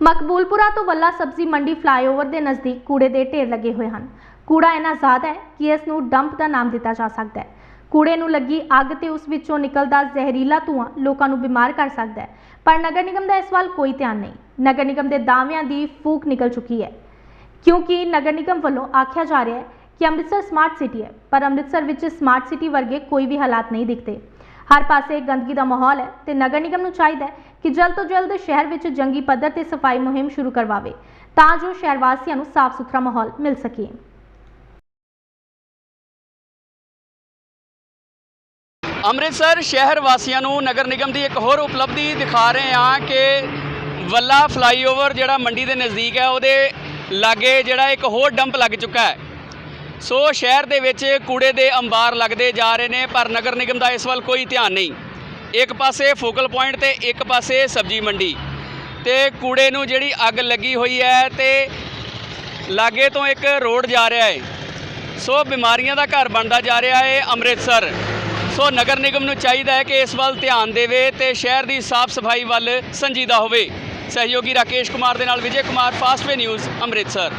ਮਕਬੂਲਪੁਰਾ ਤੋਂ ਵੱਲਾ ਸਬਜ਼ੀ ਮੰਡੀ ਫਲਾਈਓਵਰ ਦੇ ਨਜ਼ਦੀਕ ਕੂੜੇ ਦੇ ਢੇਰ ਲੱਗੇ ਹੋਏ ਹਨ। ਕੂੜਾ ਇੰਨਾ ਜ਼ਿਆਦਾ ਹੈ ਕਿ ਇਸ ਨੂੰ ਡੰਪ ਦਾ ਨਾਮ ਦਿੱਤਾ ਜਾ ਸਕਦਾ ਹੈ। ਕੂੜੇ ਨੂੰ ਲੱਗੀ ਅੱਗ ਤੇ ਉਸ ਵਿੱਚੋਂ ਨਿਕਲਦਾ ਜ਼ਹਿਰੀਲਾ ਧੂਆਂ ਲੋਕਾਂ ਨੂੰ ਬਿਮਾਰ ਕਰ ਸਕਦਾ ਹੈ। ਪਰ ਨਗਰ ਨਿਗਮ ਦਾ ਇਸ ਵੱਲ ਕੋਈ ਧਿਆਨ ਨਹੀਂ। ਨਗਰ ਨਿਗਮ ਦੇ ਦਾਅਵਿਆਂ ਦੀ ਫੂਕ ਨਿਕਲ ਚੁੱਕੀ ਹੈ। ਕਿਉਂਕਿ ਨਗਰ ਨਿਗਮ ਵੱਲੋਂ ਆਖਿਆ ਜਾ ਰਿਹਾ ਹੈ ਕਿ ਅੰਮ੍ਰਿਤਸਰ ਸਮਾਰਟ ਸਿਟੀ ਹੈ, ਪਰ ਅੰਮ੍ਰਿਤਸਰ ਵਿੱਚ ਸਮਾਰਟ ਸਿਟੀ ਵਰਗੇ ਕੋਈ ਵੀ ਹਾਲਾਤ ਨਹੀਂ ਦਿਖਦੇ। ਹਰ ਪਾਸੇ ਗੰਦਗੀ ਦਾ ਮਾਹੌਲ ਹੈ ਤੇ ਨਗਰ ਨਿਗਮ ਨੂੰ ਚਾਹੀਦਾ ਹੈ ਕਿ ਜਲਦ ਤੋਂ ਜਲਦ ਸ਼ਹਿਰ ਵਿੱਚ ਜੰਗੀ ਪੱਧਰ ਤੇ ਸਫ਼ਾਈ ਮੁਹਿੰਮ ਸ਼ੁਰੂ ਕਰਵਾਵੇ, ਤਾਂ ਜੋ ਸ਼ਹਿਰ ਵਾਸੀਆਂ ਨੂੰ ਸਾਫ਼ ਸੁਥਰਾ ਮਾਹੌਲ ਮਿਲ ਸਕੇ। ਅੰਮ੍ਰਿਤਸਰ ਸ਼ਹਿਰ ਵਾਸੀਆਂ ਨੂੰ ਨਗਰ ਨਿਗਮ ਦੀ ਇੱਕ ਹੋਰ ਉਪਲਬਧੀ ਦਿਖਾ ਰਹੇ ਹਾਂ ਕਿ ਵੱਲਾ ਫਲਾਈਓਵਰ ਜਿਹੜਾ ਮੰਡੀ ਦੇ ਨਜ਼ਦੀਕ ਹੈ, ਉਹਦੇ ਲਾਗੇ ਜਿਹੜਾ ਇੱਕ ਹੋਰ ਡੰਪ ਲੱਗ ਚੁੱਕਾ ਹੈ। ਸੋ ਸ਼ਹਿਰ ਦੇ ਵਿੱਚ ਕੂੜੇ ਦੇ ਅੰਬਾਰ ਲੱਗਦੇ ਜਾ ਰਹੇ ਨੇ, ਪਰ ਨਗਰ ਨਿਗਮ ਦਾ ਇਸ ਵੱਲ ਕੋਈ ਧਿਆਨ ਨਹੀਂ। ਇੱਕ ਪਾਸੇ ਫੋਕਲ ਪੁਆਇੰਟ ਤੇ ਇੱਕ ਪਾਸੇ ਸਬਜ਼ੀ ਮੰਡੀ। ਤੇ ਕੂੜੇ ਨੂੰ ਜਿਹੜੀ ਅੱਗ ਲੱਗੀ ਹੋਈ ਹੈ ਤੇ ਲਾਗੇ ਤੋਂ ਇੱਕ ਰੋਡ ਜਾ ਰਿਹਾ ਹੈ। ਸੋ ਬਿਮਾਰੀਆਂ ਦਾ ਘਰ ਬਣਦਾ ਜਾ ਰਿਹਾ ਹੈ ਅੰਮ੍ਰਿਤਸਰ। ਸੋ ਨਗਰ ਨਿਗਮ ਨੂੰ ਚਾਹੀਦਾ ਹੈ ਕਿ ਇਸ ਵੱਲ ਧਿਆਨ ਦੇਵੇ ਤੇ ਸ਼ਹਿਰ ਦੀ ਸਾਫ਼ ਸਫ਼ਾਈ ਵੱਲ ਸੰਜੀਦਾ ਹੋਵੇ। ਸਹਿਯੋਗੀ ਰਾਕੇਸ਼ ਕੁਮਾਰ ਦੇ ਨਾਲ ਵਿਜੇ ਕੁਮਾਰ ਫਾਸਟਵੇ ਨਿਊਜ਼ ਅੰਮ੍ਰਿਤਸਰ।